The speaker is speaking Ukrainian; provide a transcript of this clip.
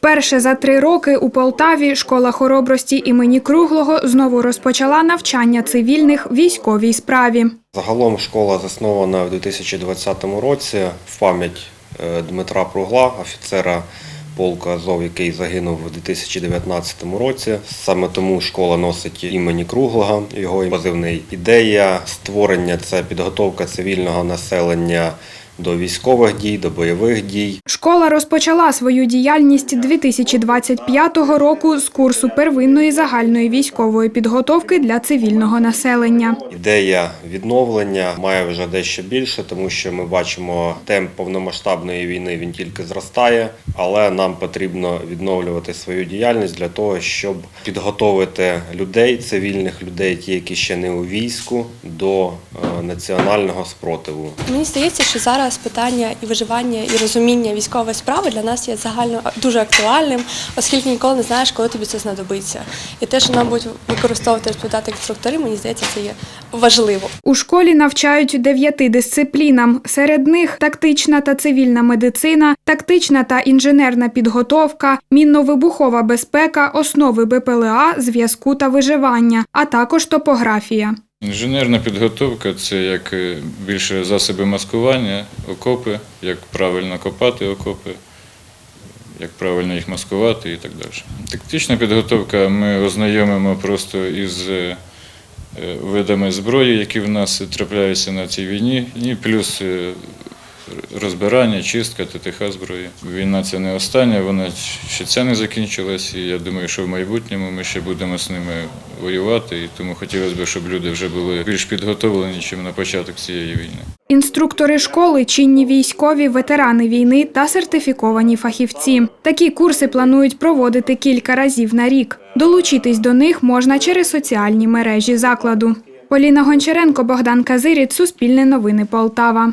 Вперше за три роки у Полтаві школа хоробрості імені Круглого знову розпочала навчання цивільних військовій справі. Загалом школа заснована в 2020 році в пам'ять е, Дмитра Пругла, офіцера полку Азов, який загинув у 2019 році. Саме тому школа носить імені Круглого, його позивний. Ідея створення це підготовка цивільного населення до військових дій, до бойових дій. Школа розпочала свою діяльність 2025 року з курсу первинної загальної військової підготовки для цивільного населення. Ідея відновлення має вже дещо більше, тому що ми бачимо темп повномасштабної війни він тільки зростає, але нам потрібно відновлювати свою діяльність для того, щоб підготовити людей, цивільних людей, ті, які ще не у війську, до е, національного спротиву. Мені здається, що зараз питання і виживання, і розуміння військової справи для нас є загально дуже актуальним, оскільки ніколи не знаєш, коли тобі це знадобиться. І те, що нам будуть використовувати розповідати інструктори, мені здається, це є важливо. У школі навчають дев'яти дисциплінам. Серед них тактична та цивільна медицина, тактична та інженерна підготовка, мінно-вибухова безпека, основи БПЛА, зв'язку та виживання, а також топографія. Інженерна підготовка це як е, більше засоби маскування, окопи, як правильно копати окопи, як правильно їх маскувати і так далі. Тактична підготовка ми ознайомимо просто із е, е, видами зброї, які в нас трапляються на цій війні, і плюс розбирання, чистка ТТХ зброї. Війна це не остання, вона ще ця не закінчилась, і я думаю, що в майбутньому ми ще будемо з ними воювати, і тому хотілося б, щоб люди вже були більш підготовлені, ніж на початок цієї війни. Інструктори школи, чинні військові, ветерани війни та сертифіковані фахівці. Такі курси планують проводити кілька разів на рік. Долучитись до них можна через соціальні мережі закладу. Поліна Гончаренко, Богдан Казиріць, Суспільне новини Полтава.